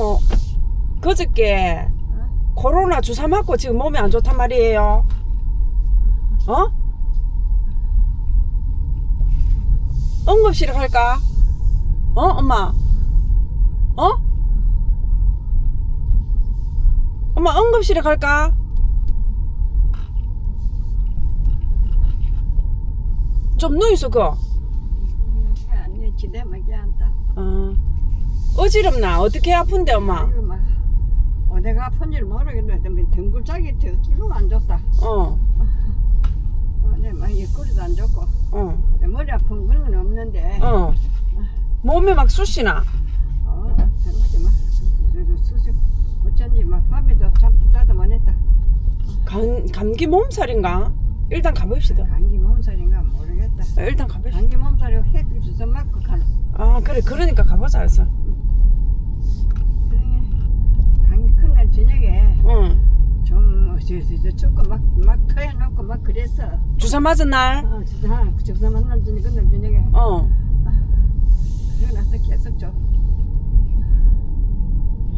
뭐 그저께 어? 코로나 주사 맞고 지금 몸이 안 좋단 말이에요. 어? 응급실에 갈까? 어, 엄마? 어? 엄마 응급실에 갈까? 좀 누이소 그. 아니 기대면 괜찮다. 어. 어지럽나? 어떻게 아픈데 엄마? 이거 막 어디가 아픈지 모르겠는데 뭐 등골짜기 뚫고 안 좋다. 어, 어내 막 옆구리도 안 좋고 어, 내 머리 아픈 건 없는데. 어. 몸이 막 쑤시나? 어, 생각지 마. 수수 어쩐지 막 밤에도 잠 자도 못 했다. 감, 감기 몸살인가? 일단 가봅시다. 감기 몸살인가 모르겠다. 일단 가봅시다. 감기 몸살이 해줄 주서 맞고 가는. 아, 그래. 그러니까 가보자 해서. 그래 감기 큰날 저녁에 응. 좀저저 춥고 막막 터여놓고 막 그랬어. 주사 맞은 날? 어, 진짜 주사 만날 저녁 그날 저녁에 어. 그러고 나서 계속 좀.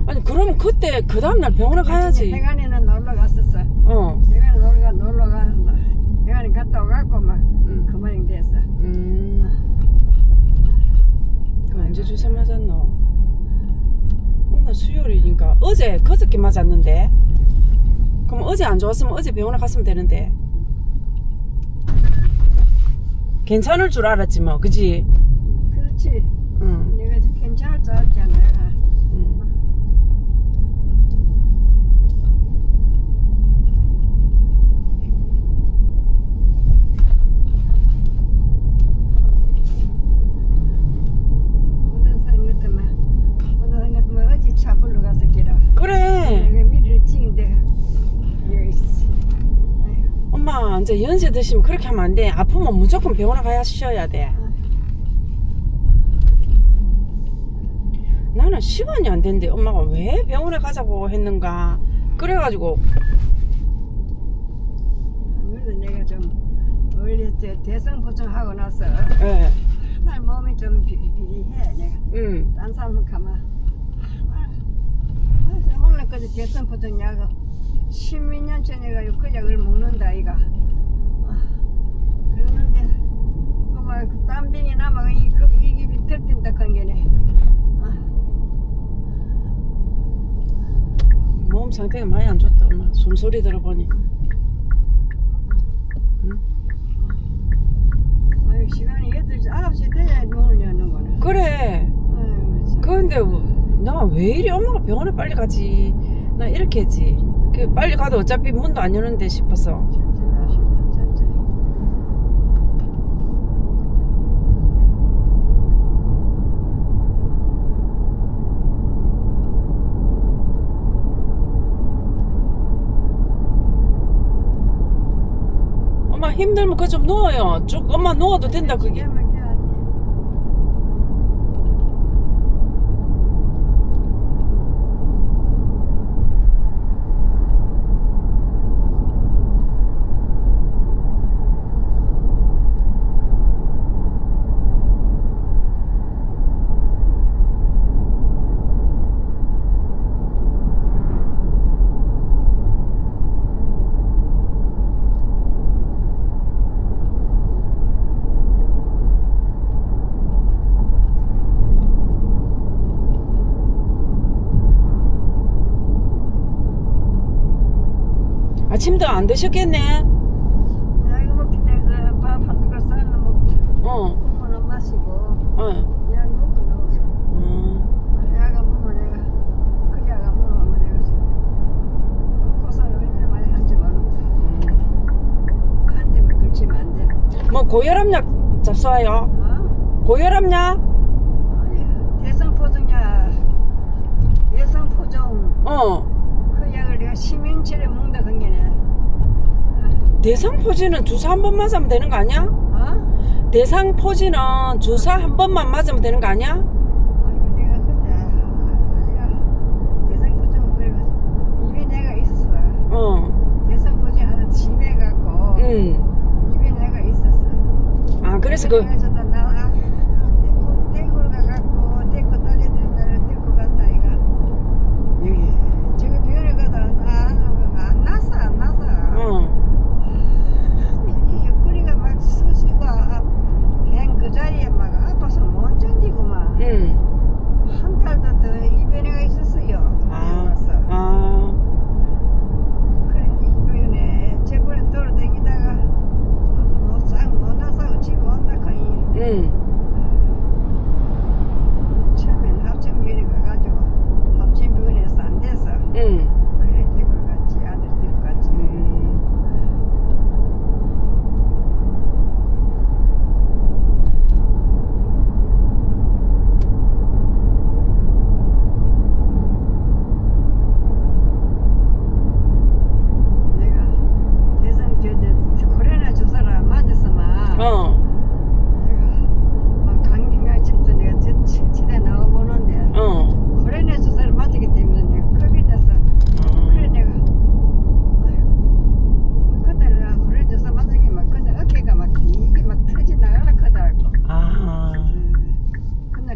아니, 그러면 그때, 그 다음날 병원에 가야지. 해관이는 어제 그저께 맞았는데 그럼 어제 안 좋았으면 어제 병원에 갔으면 되는데 괜찮을 줄 알았지 뭐 그지? 그렇지. 응. 내가 저 괜찮을 줄 알았지 내가. 응. 모든 사람 같으면 모든 사람 같으면 어디 차 불러 가서 기라. 그래 내가 미리를 찍은데 여기 있어. 아이고. 엄마 이제 연세 드시면 그렇게 하면 안 돼. 아프면 무조건 병원에 가야 쉬어야 돼. 나는 시간이 안 된대 엄마가 왜 병원에 가자고 했는가. 그래가지고. 그래도 내가 좀 원래 대- 대성 보정하고 나서 예, 날 몸이 좀 비- 비리해 내가. 응, 딴 사람 가면 아, 오늘까지 대선 보정 약을 12년 전에 가지고 그 약을 먹는다 아이가. 아, 그러는데 그만 그 땀빙이 남아 이, 그, 이게 비틀뛴다 건게네. 아, 몸 상태가 많이 안 좋다 엄마. 숨소리 들어보니. 아유 시간이 8시 9시 돼야 문을 여는 거네. 그래. 아유 참. 근데 나 왜 이리 엄마가 병원에 빨리 가지? 나 이렇게 했지. 그 빨리 가도 어차피 문도 안 여는데 싶어서 천천히 하시다 천천히 엄마 힘들면 그 좀 누워요. 쭉 엄마 누워도 된다 그게 아침도 안 드셨겠네. 약 먹기 때문에 밥한 그릇 쌀로 먹고 어, 국물은 마시고 어, 약 먹고 나와서 어. 약을 먹으면 내가. 그 약을 먹으면 내가 고사를 얼마나 많이 한지 모르겠다 한 대만 걸치면 안 돼. 뭐 고혈압약 잡숴요? 어? 고혈압약? 아니 대성포정약 대성포정. 어 그 약을 내가 시민치를 먹는다 건 게네 대상포진은 주사 한 번 맞으면 되는 거 아니야? 어? 대상포진은 주사 한 번만 맞으면 되는 거 아니야? 아이고 내가 그때 아니라 대성포정은 그래가지고 입에 내가 있었어 어, 대성포정 하나 집에 갖고 응. 입에 내가 있었어 아 그래서 그 그래서 나 아, 떼고 떼고 가갖고 떼고 딸내들 나를 데리고 갔다 이가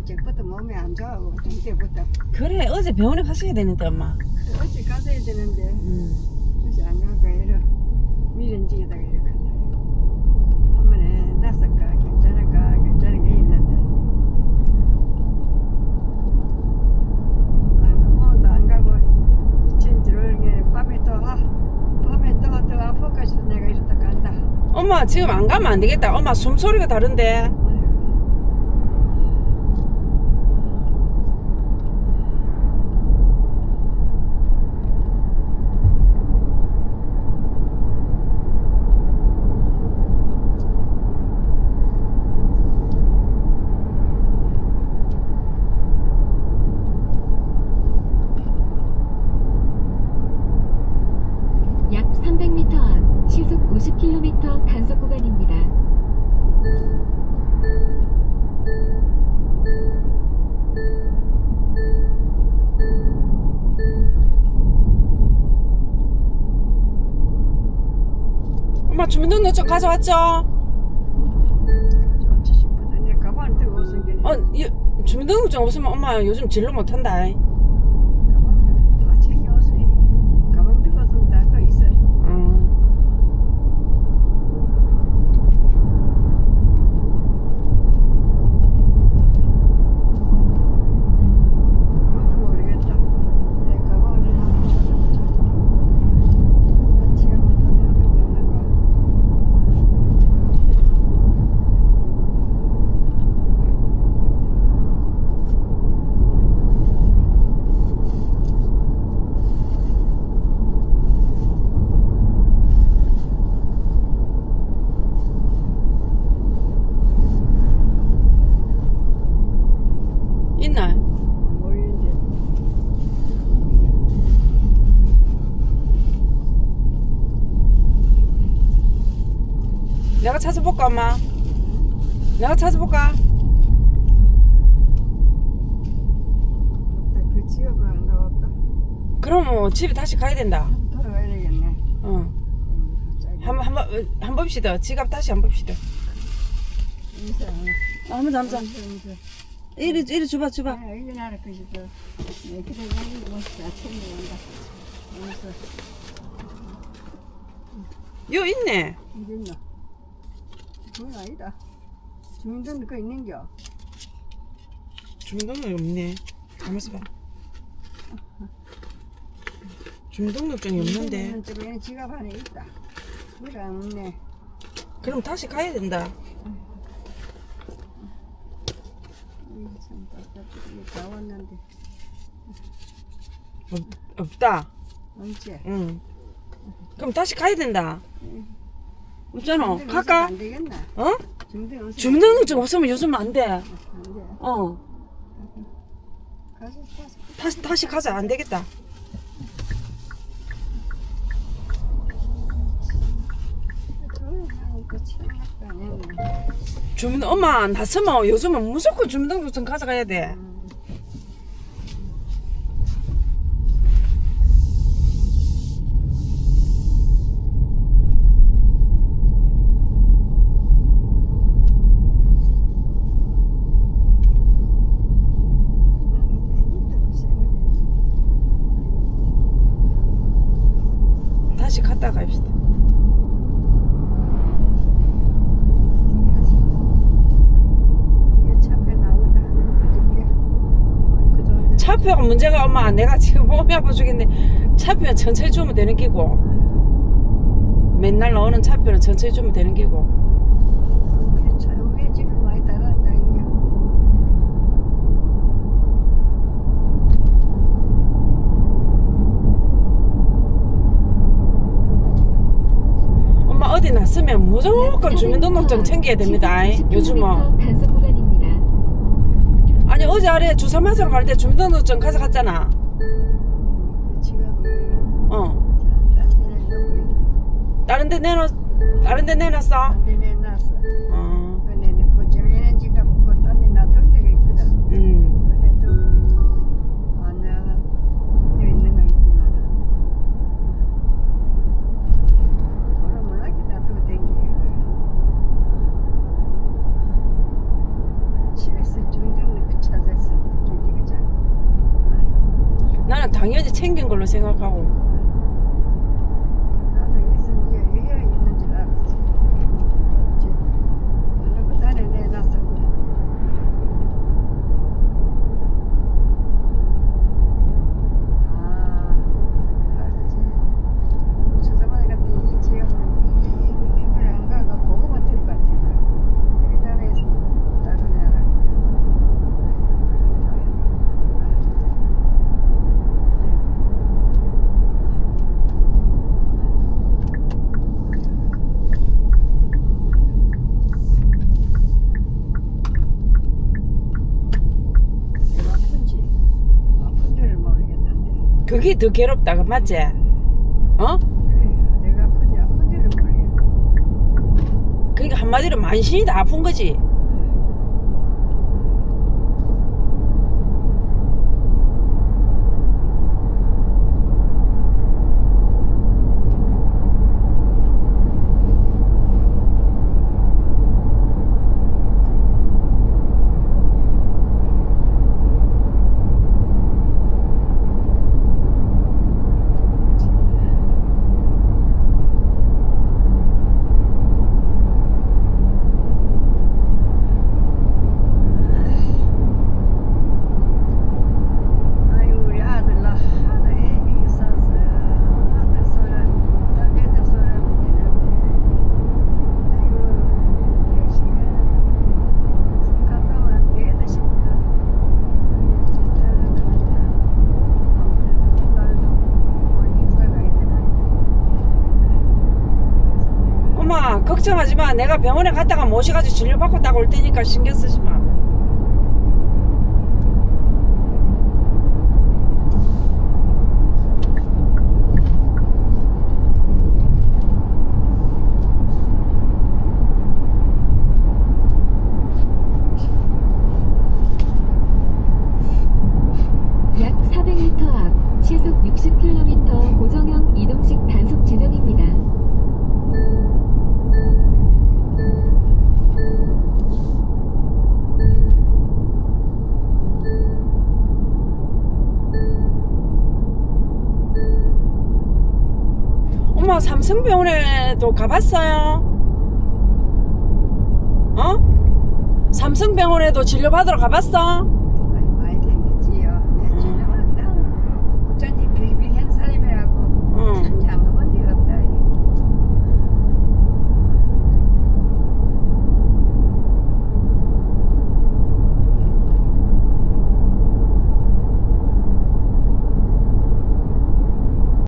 어제부터 몸이 안 좋아하고 어제부터 그래 어제 병원에 가셔야 되는데 엄마. 어제 가서야 되는데. 음. 어제 안 가고 이러 미련지기다가 이렇게 어머니 났을까 괜찮을까 괜찮은 게 있는데. 안 가고 오늘도 안 가고 진지를 이게 밤에 또 아, 밤에 또더 아플까 싶어 내가 이러다 간다. 엄마 지금 안 가면 안 되겠다. 엄마 숨소리가 다른데 가져왔죠? 들고 오신 게어 이, 주민등록증 없으면 엄마 요즘 진로 못한다 가방 다 챙겨오세요 가방 들고 왔으면 다 그거 있어요 어. 그것도 모르겠다. 내 가방을 한번 찾아보자. 나 지금 못하면 누구 없는가? 있나? 모이는데 내가 찾아볼까 엄마? 내가 찾아볼까? 그 지역을 안 가봤다. 그럼 뭐 집에 다시 가야 된다 돌아가야 되겠네. 어. 한번 한번 한 봅시다 지갑 다시 한 봅시다 인사. 한번 잠자 인사. 이리 이리 줘봐 줘봐 아, 여기 나라 것이죠. 네, 그래, 여기 뭐, 다 챙겨간다. 인사. 요 있네 이랬나? 그건 아니다. 주민등록 거 있는겨? 주민등록이 없네 가만있어 봐 주민등록증이 없는데 주민등록증 지갑 안에 있다. 그래, 없네. 그럼 다시 가야 된다 답답해. 다 왔는데. 없, 없다 언제? 응 그럼 다시 가야 된다 없잖아 갈까? 안 되겠나? 어? 주민등록 주민등록증 없으면 요즘 안돼 안 돼. 어 가서. 다시 다시 가자 안 되겠다 안. 주민 엄마 나서면 요즘은 무조건 주민등록증 가져가야 돼 음. 다시 갔다 갑시다 이게 차에 나오다 하는 그게 그 정도 차표가 문제가 엄마. 내가 지금 몸이 아파 죽겠는데 차표는 천천히 주면 되는 기고. 맨날 나오는 차표는 천천히 주면 되는 기고. 이게. 엄마 어디 났으면 무조건 주민등록증 챙겨야 됩니다. 요즘은. 아니 어제 아래 주사 맞으러 갈 때 주민등록증 가져갔잖아. 그 지갑을 어. 딴 데는 놓고 다른 데 내놓 다른 데 내놨어 어 근데 그 집에는 지갑 없고 딴데 놔둘 때가 있거든 음. 그래도 안 나가 여기 있는 거 있지만 뭐라 몰라게 놔두고 댕기고 집에서 주민등록 찾아서 그냥 당연히 챙긴 걸로 생각하고 나도 여기서 이제 애가 있는 줄 알았어. 이제 이렇게 다리 내놨었고. 아, 그렇지. 저저번에 같은 이 지역은 이 이걸 안 가가 고구마 들고 갔대. 그래 전에 다른 애랑. 내가 아픈지 아픈 줄을 모르겠는데. 그게 더 괴롭다 그 맞지? 어? 그래, 내가 아픈지 아픈 줄을 모르겠네. 그러니까 한마디로 만신이 다 아픈 거지 아유 우리 아들 나 하나 애기 있어서 아들 소란 딸 애들 소란 되는데 아이고 택시가 갔다 왔는데 애들 싶다 제 딸도 아무래도 딸도 오늘 행사 가야 되는데 엄마 걱정하지 마. 내가 병원에 갔다가 모셔가지고 진료받고 딱 올 테니까 신경 쓰지 마 삼성병원에도 가봤어요? 어? 삼성병원에도 진료받으러 가봤어? 많이 댕겼지요. 내 주변은 부처님 빌빌한 사람이라고 응. 천지